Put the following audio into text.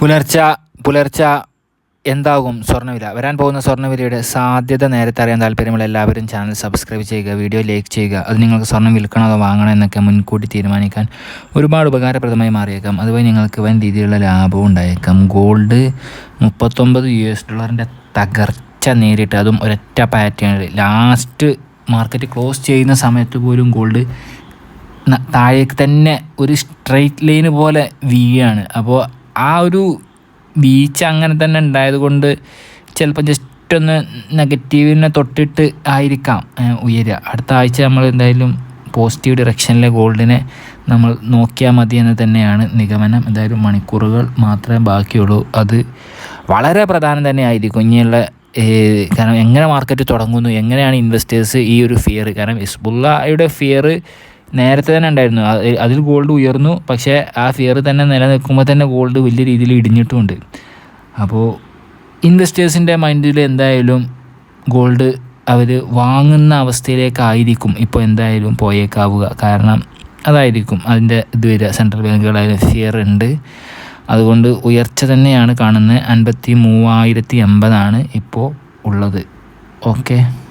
പുലർച്ച പുലർച്ച എന്താകും സ്വർണവില? വരാൻ പോകുന്ന സ്വർണവിലയുടെ സാധ്യത നേരത്തെ അറിയാൻ താല്പര്യമുള്ള എല്ലാവരും ചാനൽ സബ്സ്ക്രൈബ് ചെയ്യുക വീഡിയോ ലൈക്ക് ചെയ്യുക. അത് നിങ്ങൾക്ക് സ്വർണം വിൽക്കണോ അതോ വാങ്ങണോ എന്നൊക്കെ മുൻകൂട്ടി തീരുമാനിക്കാൻ ഒരുപാട് ഉപകാരപ്രദമായി മാറിയേക്കാം. അതുപോലെ നിങ്ങൾക്ക് വൻ രീതിയിലുള്ള ലാഭവും ഉണ്ടായേക്കാം. ഗോൾഡ് മുപ്പത്തൊമ്പത് യു എസ് ഡോളറിന്റെ തകർച്ച നേരിട്ട് അതും ഒരൊറ്റ പാറ്റേണിൽ ലാസ്റ്റ് മാർക്കറ്റ് ക്ലോസ് ചെയ്യുന്ന സമയത്ത് പോലും ഗോൾഡ് താഴേക്ക് തന്നെ ഒരു സ്ട്രെയിറ്റ് ലൈന് പോലെ വീഴാണ്. അപ്പോൾ ആ ഒരു ബീച്ച് അങ്ങനെ തന്നെ ഉണ്ടായത് കൊണ്ട് ചിലപ്പോൾ ജസ്റ്റ് ഒന്ന് നെഗറ്റീവിനെ തൊട്ടിട്ട് ആയിരിക്കാം ഉയരുക അടുത്ത ആഴ്ച നമ്മൾ എന്തായാലും പോസിറ്റീവ് ഡിറക്ഷനിലെ ഗോൾഡിനെ നമ്മൾ നോക്കിയാൽ മതി എന്ന് തന്നെയാണ് നിഗമനം. എന്തായാലും മണിക്കൂറുകൾ മാത്രമേ ബാക്കിയുള്ളൂ. അത് വളരെ പ്രധാനം തന്നെ ആയിരിക്കും ഇനിയുള്ള കാരണം എങ്ങനെ മാർക്കറ്റ് തുടങ്ങുന്നു എങ്ങനെയാണ് ഇൻവെസ്റ്റേഴ്സ് ഈ ഒരു ഫിയർ കാരണം ഇസ്ബുള്ളയുടെ ഫിയർ നേരത്തെ തന്നെ ഉണ്ടായിരുന്നു. അതിൽ ഗോൾഡ് ഉയർന്നു. പക്ഷേ ആ ഫിയർ തന്നെ നിലനിൽക്കുമ്പോൾ തന്നെ ഗോൾഡ് വലിയ രീതിയിൽ ഇടിഞ്ഞിട്ടുമുണ്ട് അപ്പോൾ ഇൻവെസ്റ്റേഴ്സിന്റെ മൈൻഡിൽ എന്തായാലും ഗോൾഡ് അവർ വാങ്ങുന്ന അവസ്ഥയിലേക്കായിരിക്കും. ഇപ്പോൾ എന്തായാലും പോയേക്കാവുക. കാരണം അതായിരിക്കും അതിന്റെ ഇത് വരിക. സെൻട്രൽ ബാങ്കുകളായാലും ഫിയർ ഉണ്ട്. അതുകൊണ്ട് ഉയർച്ച തന്നെയാണ് കാണുന്നത്. അൻപത്തി മൂവായിരത്തി എൺപതാണ് ഇപ്പോൾ ഉള്ളത്. ഓക്കെ.